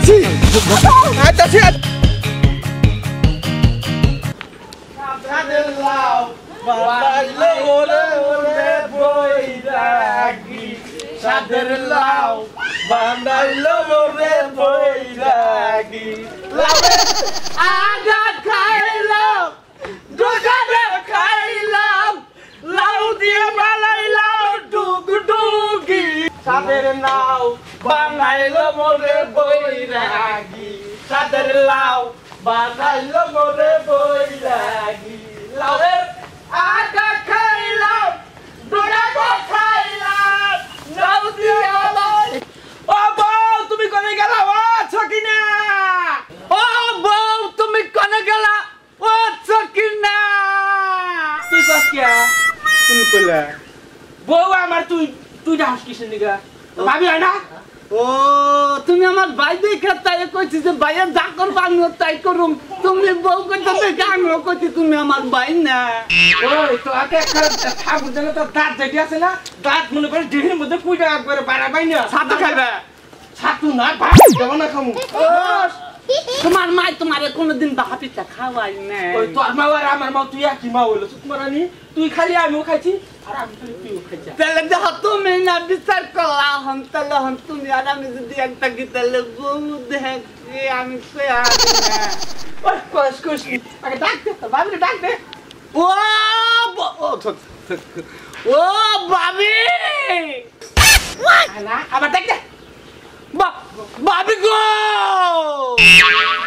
আইতাছি আইতাছি সাদের লাউ বান্দাইলো রে বৈরাগী লাউরে আগা খাইলাম দোকানে খাইলাম লাউ দিয়ে বানাইলাম ডুগ ডুগি সাদের লাউ বানাইলো মোরে বৈরাগী সাদের লাউ বানাইলো মোরে বৈরাগী। লাউরের আগা খাইলাম দোকানে খাইলাম লাউ দিয়ে ও বউ তুমি কোনে গেলা? ও ছকিনা। ও বউ তুমি কোনে গেলা? ও ছকিনা। তুই কস কে তুমি কইলা। বউ আমার তুই তুই ডাস কিসের নিগা? ভাবি হয় না? ও তুমি আমার ভাই দেখে তাই কইছি যে ভাইয়ের যা করব আমিও তাই করুম। তুমি বউ করতে দেখে আমিও কইছি তুমি আমার ভাই না। ওই তো ঠাকুর জানে তো দাঁত যেটি আছে না দাঁত মনে করে ডিহির মধ্যে পুইটা একবারে বাড়া পাই না সাথে খাইবে। ছাতু না ভাত দেবো না খামু। তোমার মাই তোমার কোনোদিন বাহা পিঠা খাওয়াই না ওই তোর মা আর আমার মা তুই একই মা হইল। তোমার আনি তুই খালি আমিও খাইছি আর আমি খালি তুইও খাইছি। তাহলে দেখ তুমি না বিচার করলা হন তাহলে হন তুমি আর আমি যদি একটা কি তাহলে বউ দেখে আমি কয়া ওই কস কস আগে ডাক দে ডাক দে। ও ও ও আবার ডাক দে। ভাবি গো!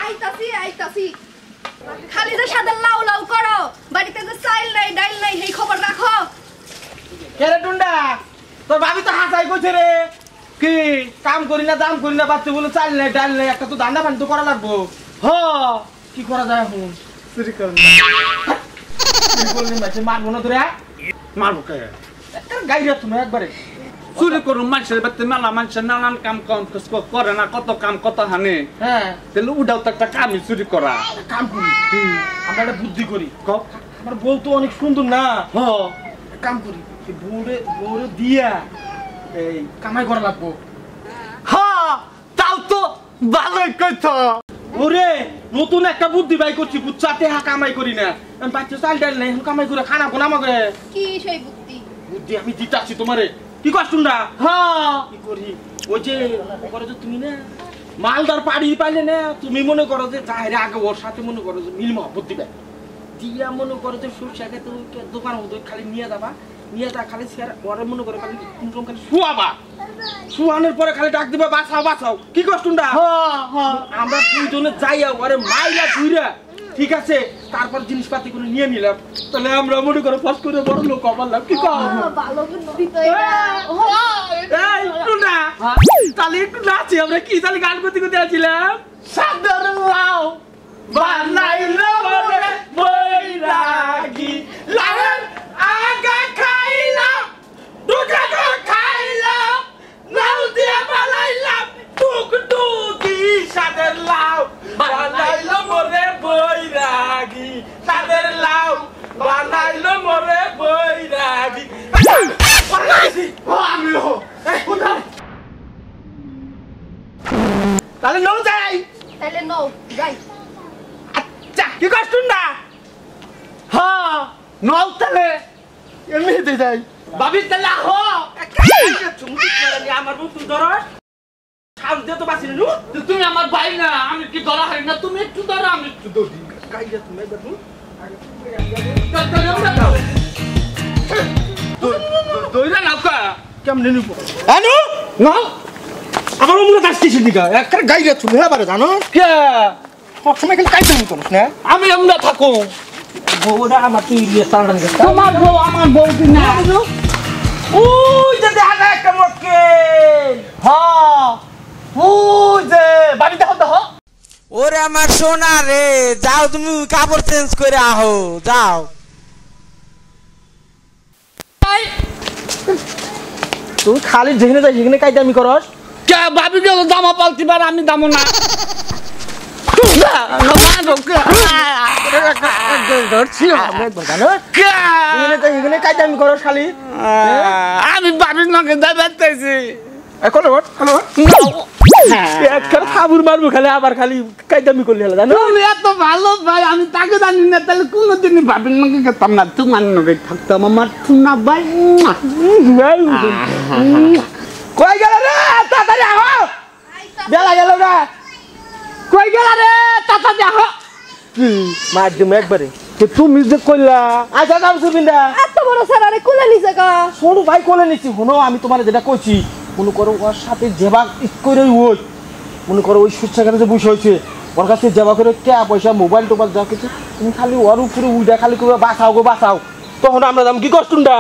আইতাছি আইতাছি। খালি যে সাদা লাউ লাউ করো বাড়িতে যে চাইল নাই ডাইল নাই সেই খবর রাখো। কেরে টুন্ডা? তোর ভাবি তো হাসাই কইছে রে। কি কাম করি না দাম করি না বাচ্চা বলে চাল নাই ডাল নাই একটা তো দান্ডা ফান্ডি করা লাগবো। হ কি করা যায় এখন? চুরি কর কি করলি মাসে মারবো না তোরা মারবো কে? গাইরা তুমি একবারে। চুরি করুন মানুষের বাড়িতে মেলা মানুষের নানান কাম কম করে না কত কাম কত হানে। হ্যাঁ। তাহলে উডাও তো একটা কামই চুরি করা। কাম করি। আমরা একটা বুদ্ধি করি। আমার বউ তো অনেক সুন্দর না। হ। কাম করি। বউরে বউরে দিয়া এই কামাই করা লাগবো। হ তাও তো ভালোই কইছ। ওরে নতুন একটা বুদ্ধি বাই করছি বুচ্চাতে হা কামাই করি না। আমি বাচ্চা চাল ডাল নাই কামাই করে খানা কোনা আমাকে? কি সেই বুদ্ধি? বুদ্ধি আমি দিতাছি তোমারে। কি কষ্ট না কি করি? ওই যে করো যে তুমি না মালদার পাড়ি পাইলে না তুমি মনে করো যে যাহের আগে ওর সাথে মনে করো যে মিল মহব্বত দিবে। দিয়া মনে করো যে সরষাকে তো দোকান মতো খালি নিয়ে যাবা নিয়ে যা খালি শেয়ার ওরে মনে করো খালি কুমটুম খালি শুয়াবা। শুয়ানোর পরে খালি ডাক দিবা বাঁচাও বাঁচাও। কি কষ্ট না হ হ। আমরা দুইজনে যাইয়া ওরে মাইলা ধুইরা ঠিক আছে তারপর জিনিসপাতি গুলো নিয়ে নিলাম। তাহলে আমরা মনে করো ফাঁস করে বড় লোক পারলাম কি এটা। এই টুনা তাহলে একটু নাচি আমরা কি তাহলে গান করতে করতে আছিলাম? সাদর লাও বানাইলো তাহলে নৌ যাই তাহলে নও যাই আচ্ছা কি কষ্ট না হ নও তাহলে এমনিতে যাই বাবি তাহলে আহ আমার বউ তুই ধরস তো বাঁচিনি নু তুমি আমার ভাই না আমি কি ধরা হারি না তুমি একটু ধরো আমি একটু ধরি কাইয়া তুমি একবার নু তাহলে আমরা দাও দইরা নাও কা কেমনে নিব আনু নাও আমার মনে কাজতেছি দিকা একটা গাইয়া তুমি এবারে জানো? কে? সবসময় খালি কাইতে নিত না আমি আমরা থাকো। বউরা আমার তুই ইয়ে গেছে তোমার বউ আমার বউ কি না? ওই যে দেখা যায় একটা মক্কেল হ। ওই যে বাড়ি দেখো দেখো ওরে আমার সোনা রে যাও তুমি কাপড় চেঞ্জ করে আহো যাও। তুই খালি যেখানে যাই সেখানে কাইতে আমি করস। কে ভাবি গেল জামা পালতি বার আমি দামো না। না, না, আমি বাড়ির নাকি এখন না খাবুর মারবো খালি আবার খালি কাইদামি করলে হলো জানো এত ভালো ভাই আমি তাকে জানি না তাহলে কোনোদিনই ভাবির নাকি খেতাম না। তোমার নগে থাকতাম আমার টুনা ভাই কই গেল রে তাড়াতাড়ি আহো বেলা গেল না কই গেলা রে তাতা দেখো। মার দিম একবারে। তো তুমি যে কইলা আচ্ছা যাও সুবিন্দা এত বড় স্যার আরে কুলে নিছে গা। সরু ভাই কোলে নিচ্ছি শোনো আমি তোমার যেটা কইছি মনে করো ওর সাথে করে ওই মনে করো ওই যে বসে হয়েছে ওর কাছে জেবা করে কে পয়সা মোবাইল টোবাইল যা কিছু তুমি খালি ওর উপরে উইডা খালি করে বাঁচাও গো বাঁচাও। তখন আমরা দাম কি কষ্টটা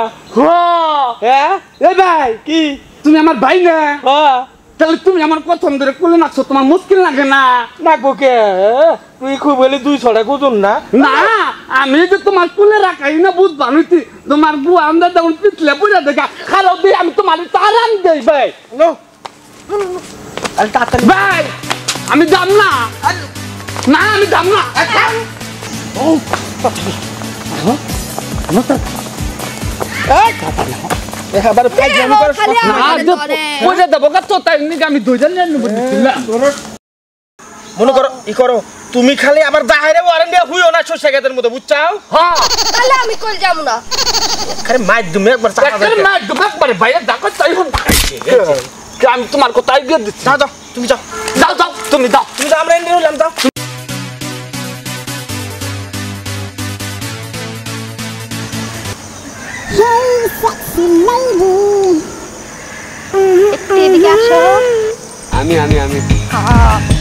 হ্যাঁ? এই ভাই কি? তুমি আমার ভাই না? হ্যাঁ। তাহলে তুমি আমার প্রথম ধরে কুলে নাচছো তোমার মুশকিল লাগে না? নাকবো কে? তুই খুব হলে দুই ছড়া কুজন না। না আমি যে তোমার কুলে রাখাই না বুঝবা নইতি তোমার বউ আমরা যেমন পিছলে বুঝা দেখা খারাপ দিয়ে আমি তোমার তারান দেই ভাই ভাই আমি দাম না। না আমি দাম না। এবারে পাইজামি করে খালি না আমার যে ধরে। পয়সা দেবো কা তো তাই আমি দুইজন নিয়ে নেব মনে করো ই করো তুমি খালি আবার দাহারে ওয়ারেন দিয়া হুইও না শস্য গাছের মতো বুঝছাও? হ্যাঁ। তাহলে আমি কই যাব না? খালি মাইর তুমি একবার চাকা ভাইয়া দেখো তাই আমি তোমার কোথায় দিয়ে দিচ্ছি। যাও যাও তুমি যাও। যাও যাও তুমি যাও। তুমি যাও আমরা এনে হলাম যাও একটু এদিকে আসো আমি আমি আমি বাঁচাও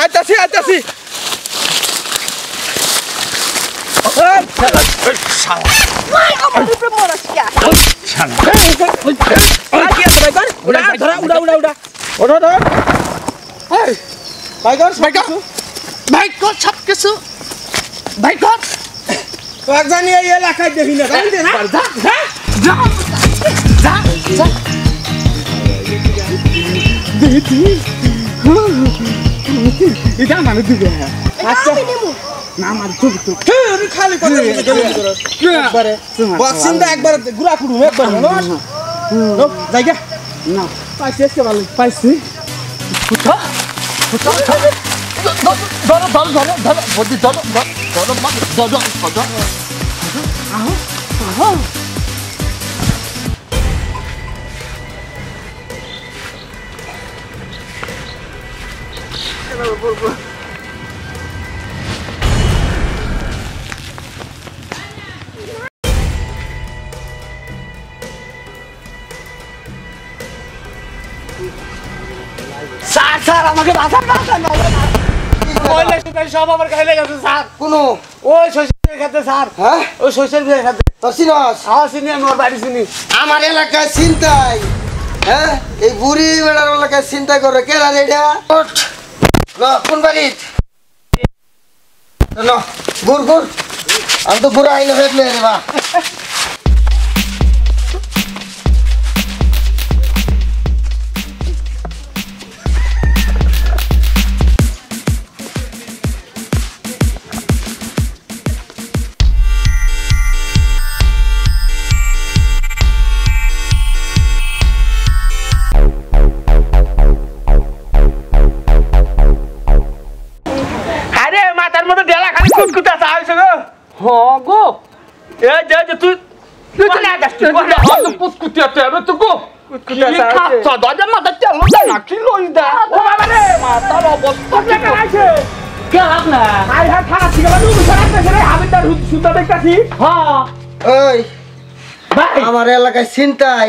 আইতাছি আইতাছি আইতাছি আমার এটা মানে দিবে আচ্ছা না আমার চোখ তো আমি খালি কথা একবারে বক্সিংটা একবার গুড়া কুড়ুম একবার নো জায়গা না পাইছি এসে ভালো পাইছি উঠো উঠো ধরো ধরো ধরো ধরো বদি ধরো ধরো ধরো ধরো ধরো আহো আহো স্যার স্যার আমাকে বাঁচান বাঁচান কইলে সেটাই সব আমার খাইলে গেছে স্যার। কোনো? ওই শৈশবের খাতে স্যার। হ্যাঁ? ওই শৈশবের খাতে তোর চিনস? আমার চিনি আমি ওর বাড়ি চিনি। আমার এলাকায় চিন্তাই। হ্যাঁ? এই বুড়ি বেড়ার এলাকায় চিন্তা করে। কে রাজ এটা? ওঠ। ল, কোন বাড়িত গুড় গুড় আমি তো বুড়া আইলে ফেটলে রে বা। মাথার মধ্যে ডেলা খালি কুটকুটা চাইছে গো হ গো। এই যে যে তুই তুই তো না গাছ তুই কোন হত পুতকুতি আছে আমি তো গো। কুটকুটা কি চাইছে খাচ্ছ? দরজা মাথা তেল দেয় না কি লই দা ও বাবা রে। মাথার অবস্থা তোকে কি আছে কে লাভ না? আই হ্যাঁ খারাপ ঠিক আছে তুই সারাতে রে আমি তার সুতা দেখতাছি। হ্যাঁ। ওই ভাই। আমার এলাকায় চিন্তাই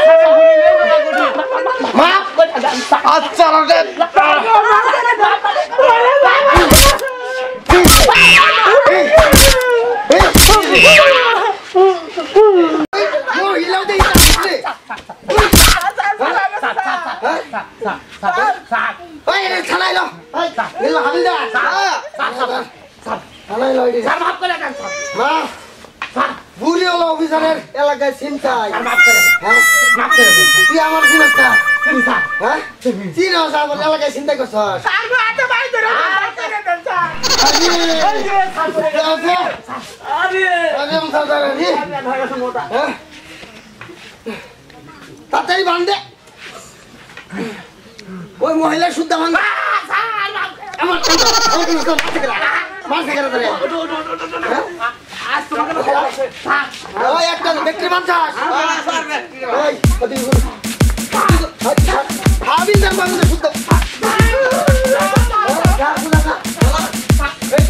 যে স্যার করে দেন আরে আরে আরে মুসাদার আরে ধরে গেছে মোটা হ্যাঁ তাড়াতাড়ি বান্ধে ওই মহিলা শুদ্ধ বান্ধ আমার কোনো না স্যার ওই একটা ব্যক্তি বাঞ্চাস স্যার ওই কত হাবিল দাম শুদ্ধ এই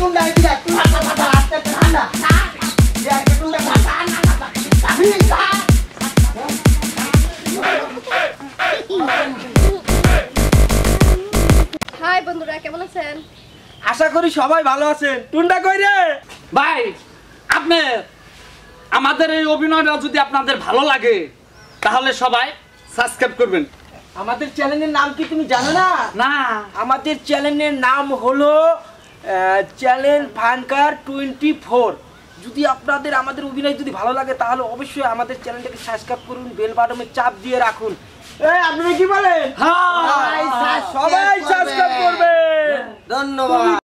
আশা করি সবাই ভালো আছেন টুনটা কই রে? ভাই আপনি আমাদের এই অভিনয়টা যদি আপনাদের ভালো লাগে তাহলে সবাই সাবস্ক্রাইব করবেন। আমাদের চ্যানেলের নাম কি তুমি জানো না? না। আমাদের চ্যানেলের নাম হলো চ্যানেল ফানকার টোয়েন্টি ফোর। যদি আপনাদের আমাদের অভিনয় যদি ভালো লাগে তাহলে অবশ্যই আমাদের চ্যানেলটাকে সাবস্ক্রাইব করুন বেল বাটনে চাপ দিয়ে রাখুন। এই আপনারা কি বলেন? হ্যাঁ। সবাই সাবস্ক্রাইব করবেন। ধন্যবাদ।